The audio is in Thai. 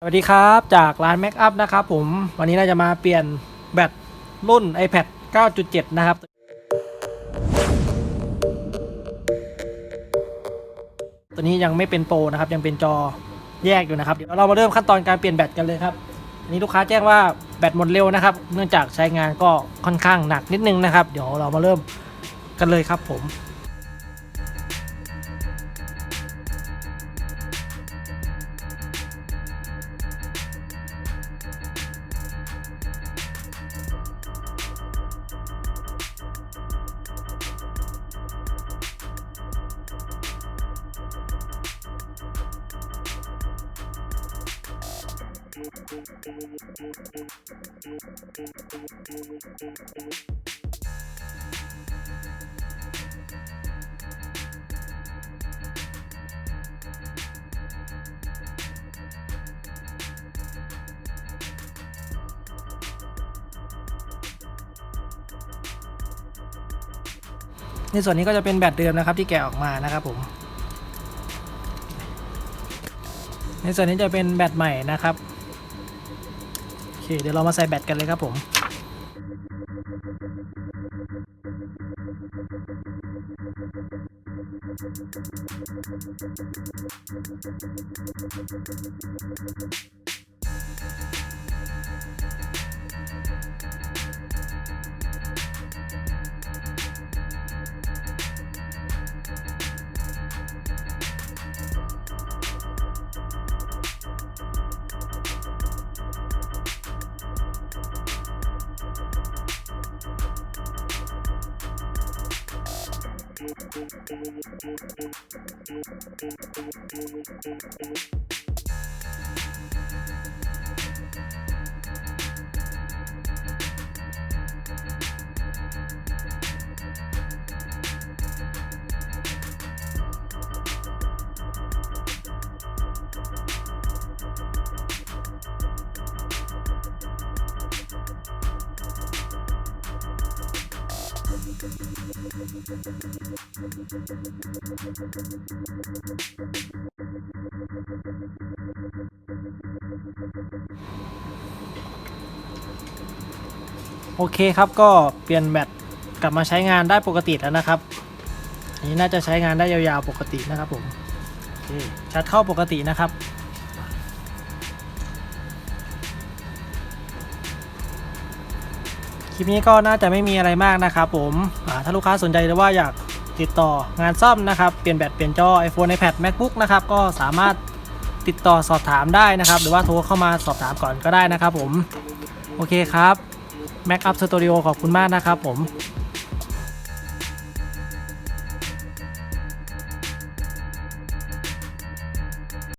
สวัสดีครับจากร้าน Make Up นะครับผมวันนี้เราจะมาเปลี่ยนแบตรุ่น iPad 9.7 นะครับ ตัวนี้ยังไม่เป็นโปรนะครับ ยังเป็นจอแยกอยู่นะครับ เดี๋ยวเรามาเริ่มขั้นตอนการเปลี่ยนแบตกันเลยครับอันนี้ลูกค้าแจ้งว่าแบตหมดเร็วนะครับ เนื่องจากใช้งานก็ค่อนข้างหนักนิดนึงนะครับ เดี๋ยวเรามาเริ่มกันเลยครับผม ในส่วนนี้ก็จะเป็นแบตเดิมนะครับที่แกะออกมานะครับผม ในส่วนนี้จะเป็นแบตใหม่นะครับ เคเดี๋ยวเรามาใส่แบตกันเลยครับผม Thank you. โอเคครับก็เปลี่ยนแบตกลับมาใช้งานได้ปกติแล้วนะครับ อันนี้น่าจะใช้งานได้ยาวๆปกตินะครับผมโอเคชัดเข้าปกตินะครับ ลิปนี้ก็น่าจะไม่มีอะไรมากนะครับผมถ้าลูกค้าสนใจหรือว่าอยากติดต่องานซ่อมนะครับ เปลี่ยนแบตเปลี่ยนจอ iPhone iPad MacBook นะครับ ก็สามารถติดต่อสอบถามได้นะครับ หรือว่าโทรเข้ามาสอบถามก่อนก็ได้นะครับผม โอเคครับ Mac Up Studio ขอบคุณมากนะครับผม